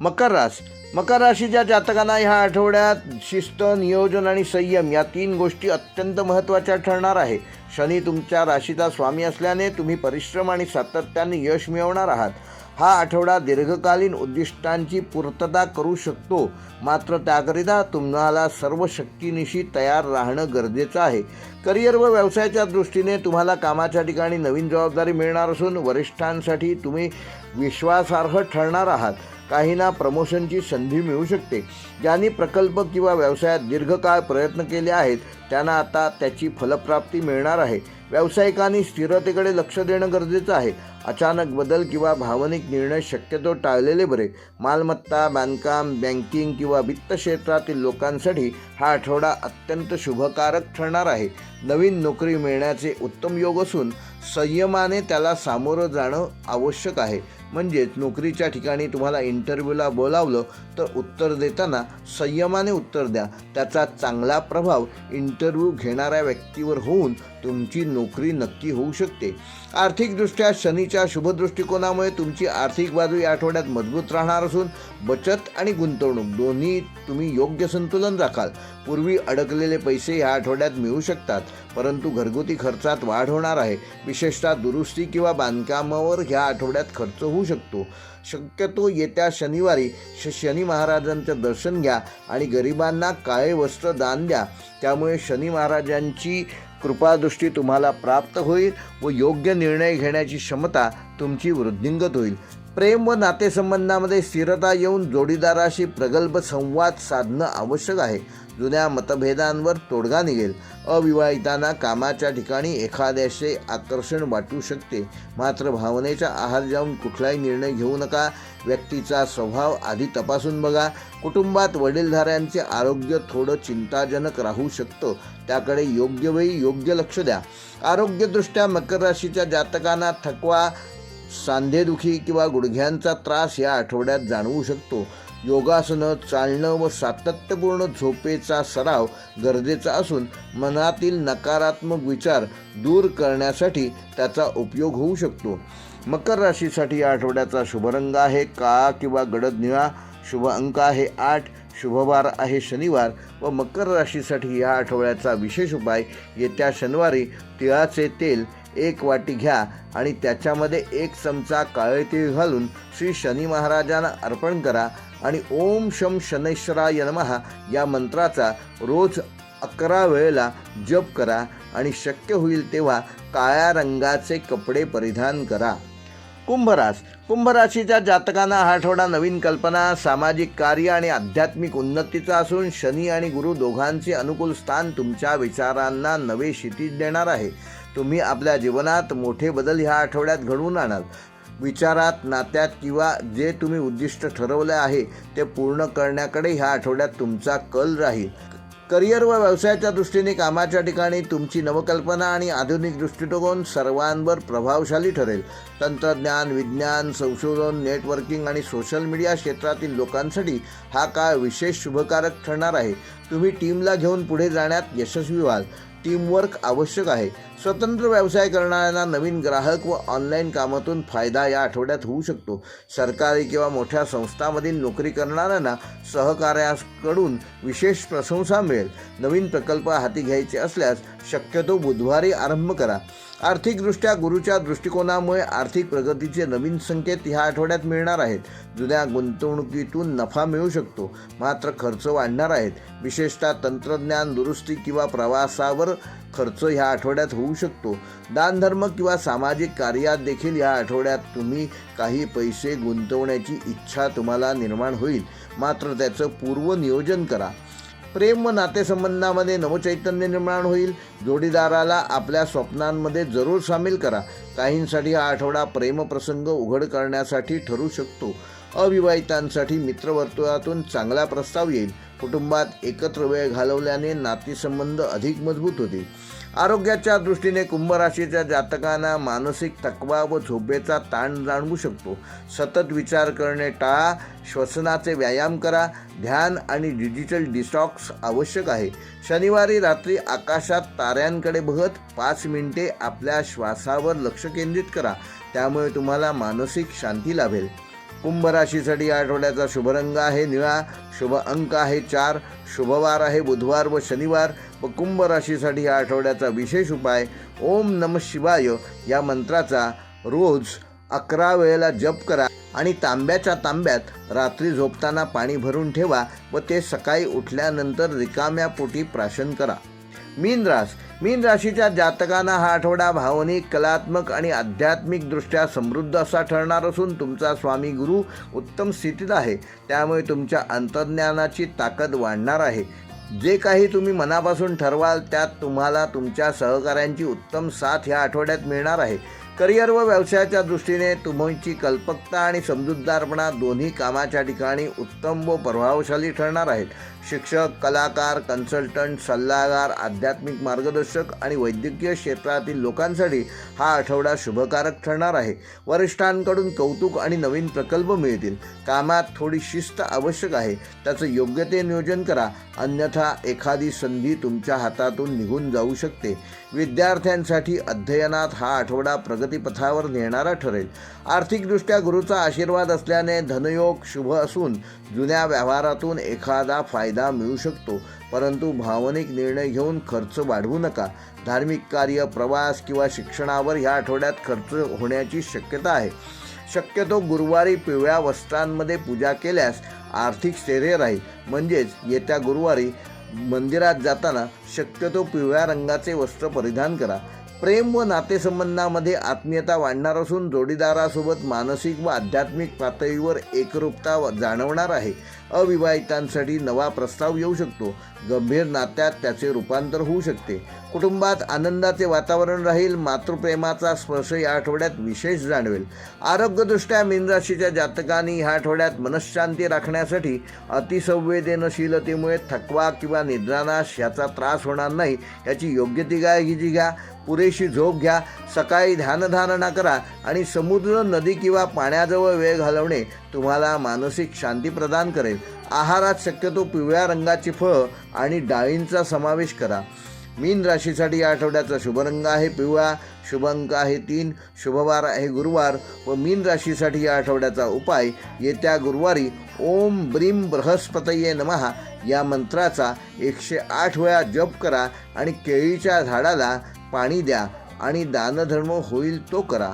मकर रास मकर राशीच्या जातकांना ह्या आठवड्यात शिस्त नियोजन आणि संयम या तीन गोष्टी अत्यंत महत्त्वाच्या ठरणार आहे. शनी तुमच्या राशीचा स्वामी असल्याने तुम्ही परिश्रम आणि सातत्याने यश मिळवणार आहात. हा आठवडा दीर्घकालीन उद्दिष्टांची पूर्तता करू शकतो. मात्र त्याकरिता तुम्हाला सर्व शक्तीनिशी तयार राहणं गरजेचं आहे. करिअर व व्यवसायाच्या दृष्टीने तुम्हाला कामाच्या ठिकाणी नवीन जबाबदारी मिळणार असून वरिष्ठांसाठी तुम्ही विश्वासार्ह ठरणार आहात. काहींना प्रमोशनची संधी मिळू शकते. ज्यांनी प्रकल्प किंवा व्यवसायात दीर्घकाळ प्रयत्न केले आहेत त्यांना आता त्याची फलप्राप्ती मिळणार आहे. व्यावसायिकांनी स्थिरतेकडे लक्ष देणं गरजेचं आहे. अचानक बदल किंवा भावनिक निर्णय शक्यतो टाळलेले बरे. मालमत्ता बांधकाम बँकिंग किंवा वित्त क्षेत्रातील लोकांसाठी हा आठवडा अत्यंत शुभकारक ठरणार आहे. नवीन नोकरी मिळण्याचे उत्तम योग असून संयमाने त्याला सामोरं जाणं आवश्यक आहे. म्हणजेच नोकरीच्या ठिकाणी तुम्हाला इंटरव्ह्यूला बोलावलं तर उत्तर देताना संयमाने उत्तर द्या. त्याचा चांगला प्रभाव इंटरव्ह्यू घेणाऱ्या व्यक्तीवर होऊन तुमची नोकरी नक्की होऊ शकते. आर्थिकदृष्ट्या शनीच्या शुभदृष्टिकोनामुळे तुमची आर्थिक बाजू या आठवड्यात मजबूत राहणार असून बचत आणि गुंतवणूक दोन्ही तुम्ही योग्य संतुलन राखाल. पूर्वी अडकलेले पैसे ह्या आठवड्यात मिळू शकतात परंतु घरगुती खर्चात वाढ होणार आहे. विशेषतः दुरुस्ती किंवा बांधकामावर ह्या आठवड्यात खर्च होऊ होऊ शकतो. शक्यतो येत्या शनिवारी श शनी महाराजांचं दर्शन घ्या आणि गरिबांना काळे वस्त्र दान द्या. त्यामुळे शनी महाराजांची कृपादृष्टी तुम्हाला प्राप्त होईल व योग्य निर्णय घेण्याची क्षमता तुमची वृद्धिंगत होईल. प्रेम व नातेसंबंधामध्ये स्थिरता येऊन जोडीदाराशी प्रगल्भ संवाद साधणं आवश्यक आहे. जुन्या मतभेदांवर तोडगा निघेल. अविवाहितांना कामाच्या ठिकाणी एखाद्याचे आकर्षण वाटू शकते. मात्र भावनेच्या आहार जाऊन कुठलाही निर्णय घेऊ नका. व्यक्तीचा स्वभाव आधी तपासून बघा. कुटुंबात वडीलधाऱ्यांचे आरोग्य थोडं चिंताजनक राहू शकतं. त्याकडे योग्य वेळी योग्य लक्ष द्या. आरोग्यदृष्ट्या मकर राशीच्या जातकांना थकवा सांधेदुखी किंवा गुडघ्यांचा त्रास या आठवड्यात जाणवू शकतो. योगासनं चालणं व सातत्यपूर्ण झोपेचा सराव गरजेचा असून मनातील नकारात्मक विचार दूर करण्यासाठी त्याचा उपयोग होऊ शकतो. मकर राशीसाठी या आठवड्याचा शुभरंग आहे. काळा किंवा गडद निळा शुभ अंक आहे आठ शुभवार आहे शनिवार व मकर राशीसाठी या आठवड्याचा विशेष उपाय येत्या शनिवारी तिळाचे तेल एक वाटी घ्या आणि त्याच्यामध्ये एक चमचा काळे तीळ घालून श्री शनी महाराजांना अर्पण करा. आणि ओम शम शनैश्वराय नमः या मंत्राचा रोज अकरा वेळेला जप करा आणि शक्य होईल तेव्हा काळ्या रंगाचे कपडे परिधान करा. कुंभरास कुंभराशीच्या जातकांना हा आठवडा नवीन कल्पना सामाजिक कार्य आणि आध्यात्मिक उन्नतीचा असून शनी आणि गुरु दोघांचे अनुकूल स्थान तुमच्या विचारांना नवे क्षितिज देणार आहे. तुम्ही आपल्या जीवनात मोठे बदल ह्या आठवड्यात घडवून आणाल. विचारात नात्यात किंवा जे तुम्ही उद्दिष्ट ठरवलं आहे ते पूर्ण करण्याकडे ह्या आठवड्यात तुमचा कल राहील. करिअर व व्यवसायाच्या दृष्टीने कामाच्या ठिकाणी तुमची नवकल्पना आणि आधुनिक दृष्टिकोन सर्वांवर प्रभावशाली ठरेल. तंत्रज्ञान विज्ञान संशोधन नेटवर्किंग आणि सोशल मीडिया क्षेत्रातील लोकांसाठी हा काळ विशेष शुभकारक ठरणार आहे. तुम्ही टीमला घेऊन पुढे जाण्यात यशस्वी व्हाल. टीमवर्क आवश्यक आहे. स्वतंत्र व्यवसाय करणाऱ्यांना नवीन ग्राहक व ऑनलाईन कामातून फायदा या आठवड्यात होऊ शकतो. सरकारी किंवा मोठ्या संस्थांमधील नोकरी करणाऱ्यांना सहकार्याकडून विशेष प्रशंसा मिळेल. नवीन प्रकल्प हाती घ्यायचे असल्यास शक्यतो बुधवारी आरंभ करा. आर्थिकदृष्ट्या गुरुच्या दृष्टिकोनामुळे आर्थिक प्रगतीचे नवीन संकेत ह्या आठवड्यात मिळणार आहेत. जुन्या गुंतवणुकीतून नफा मिळू शकतो. मात्र खर्च वाढणार आहेत. विशेषतः तंत्रज्ञान दुरुस्ती किंवा प्रवासावर खर्च ह्या आठवड्यात होऊ शकतो. दानधर्म किंवा सामाजिक कार्यात देखील या आठवड्यात तुम्ही काही पैसे गुंतवण्याची इच्छा तुम्हाला निर्माण होईल. मात्र त्याचं पूर्वनियोजन करा. प्रेम व नातेसंबंधामध्ये नवचैतन्य निर्माण होईल. जोडीदाराला आपल्या स्वप्नांमध्ये जरूर सामील करा. काहींसाठी हा आठवडा प्रेमप्रसंग उघड करण्यासाठी ठरू शकतो. अविवाहितांसाठी मित्रवर्तुळातून चांगला प्रस्ताव येईल. कुटुंबात एकत्र वेळ घालवल्याने नातेसंबंध अधिक मजबूत होते. आरोग्याच्या दृष्टीने कुंभराशीच्या जातकांना मानसिक तकवा व झोपेचा ताण जाणवू शकतो. सतत विचार करणे टाळा श्वसनाचे व्यायाम करा ध्यान आणि डिजिटल डिटॉक्स आवश्यक आहे. शनिवारी रात्री आकाशात ताऱ्यांकडे बघत पाच मिनिटे आपल्या श्वासावर लक्ष केंद्रित करा. त्यामुळे तुम्हाला मानसिक शांती लाभेल. कुंभ राशीसाठी या आठवड्याचा शुभरंग आहे. निळा शुभ अंक आहे चार शुभवार आहे बुधवार व शनिवार व कुंभ राशीसाठी या आठवड्याचा विशेष उपाय ओम नम शिवाय या मंत्राचा रोज अकरा वेळेला जप करा आणि तांब्याच्या तांब्यात रात्री झोपताना पाणी भरून ठेवा व ते सकाळी उठल्यानंतर रिकाम्या पोटी प्राशन करा. मीन रास. मीन राशीच्या जातकांना हा आठवडा भावनिक कलात्मक आणि आध्यात्मिकदृष्ट्या समृद्ध असा ठरणार असून तुमचा स्वामी गुरु उत्तम स्थितीत आहे. त्यामुळे तुमच्या अंतर्ज्ञानाची ताकद वाढणार आहे. जे काही तुम्ही मनापासून ठरवाल त्यात तुम्हाला तुमच्या सहकाऱ्यांची उत्तम साथ ह्या आठवड्यात मिळणार आहे. करिअर व व्यवसायाच्या दृष्टीने तुमची कल्पकता आणि समजूतदारपणा दोन्ही कामाच्या ठिकाणी उत्तम व प्रभावशाली ठरणार आहेत. शिक्षक कलाकार कन्सल्टंट सल्लागार आध्यात्मिक मार्गदर्शक आणि वैद्यकीय क्षेत्रातील लोकांसाठी हा आठवडा शुभकारक ठरणार आहे. वरिष्ठांकडून कौतुक आणि नवीन प्रकल्प मिळतील. कामात थोडी शिस्त आवश्यक आहे. त्याचं योग्य ते नियोजन करा. अन्यथा एखादी संधी तुमच्या हातातून निघून जाऊ शकते. विद्यार्थ्यांसाठी अध्ययनात हा आठवडा प्रगतीपथावर नेणारा ठरेल. आर्थिकदृष्ट्या गुरुचा आशीर्वाद असल्याने धनयोग शुभ असून जुन्या व्यवहारातून एखादा फायदा मिळू शकतो. परंतु भावनिक निर्णय घेऊन खर्च वाढवू नका. धार्मिक कार्य प्रवास किंवा शिक्षणावर ह्या आठवड्यात खर्च होण्याची शक्यता आहे. शक्यतो गुरुवारी पिवळ्या वस्त्रांमध्ये पूजा केल्यास आर्थिक स्थैर्य राहील. म्हणजेच येत्या गुरुवारी मंदिरात जाताना शक्यतो पिवळ्या रंगाचे वस्त्र परिधान करा. प्रेम व नातेसंबंधामध्ये आत्मीयता वाढणार असून जोडीदारासोबत मानसिक व आध्यात्मिक पातळीवर एकरूपता जाणवणार आहे. अविवाहितांसाठी नवा प्रस्ताव येऊ शकतो. गंभीर नात्यात त्याचे रूपांतर होऊ शकते. कुटुंबात आनंदाचे वातावरण राहील मातृप्रेमाचा स्पर्श या आठवड्यात विशेष जाणवेल. आरोग्यदृष्ट्या मीनराशीच्या जातकांनी ह्या आठवड्यात मनशांती राखण्यासाठी अतिसंवेदनशीलतेमुळे थकवा किंवा निद्रानाश याचा त्रास होणार नाही. याची योग्य ती काळजी घ्या. पुरेशी झोप घ्या. सकाळी ध्यानधारणा करा आणि समुद्र नदी किंवा पाण्याजवळ वेळ घालवणे तुम्हाला मानसिक शांती प्रदान करेल. आहारात शक्यतो पिवळ्या रंगाची फळं आणि डाळींचा समावेश करा. मीन राशीसाठी या आठवड्याचा शुभरंग आहे. पिवळा शुभ अंक आहे तीन शुभवार आहे गुरुवार व मीन राशीसाठी या आठवड्याचा उपाय येत्या गुरुवारी ओम ब्रीम बृहस्पतये नमहा या मंत्राचा एकशे आठ वेळा जप करा आणि केळीच्या झाडाला पाणी द्या आणि दानधर्म होईल तो करा.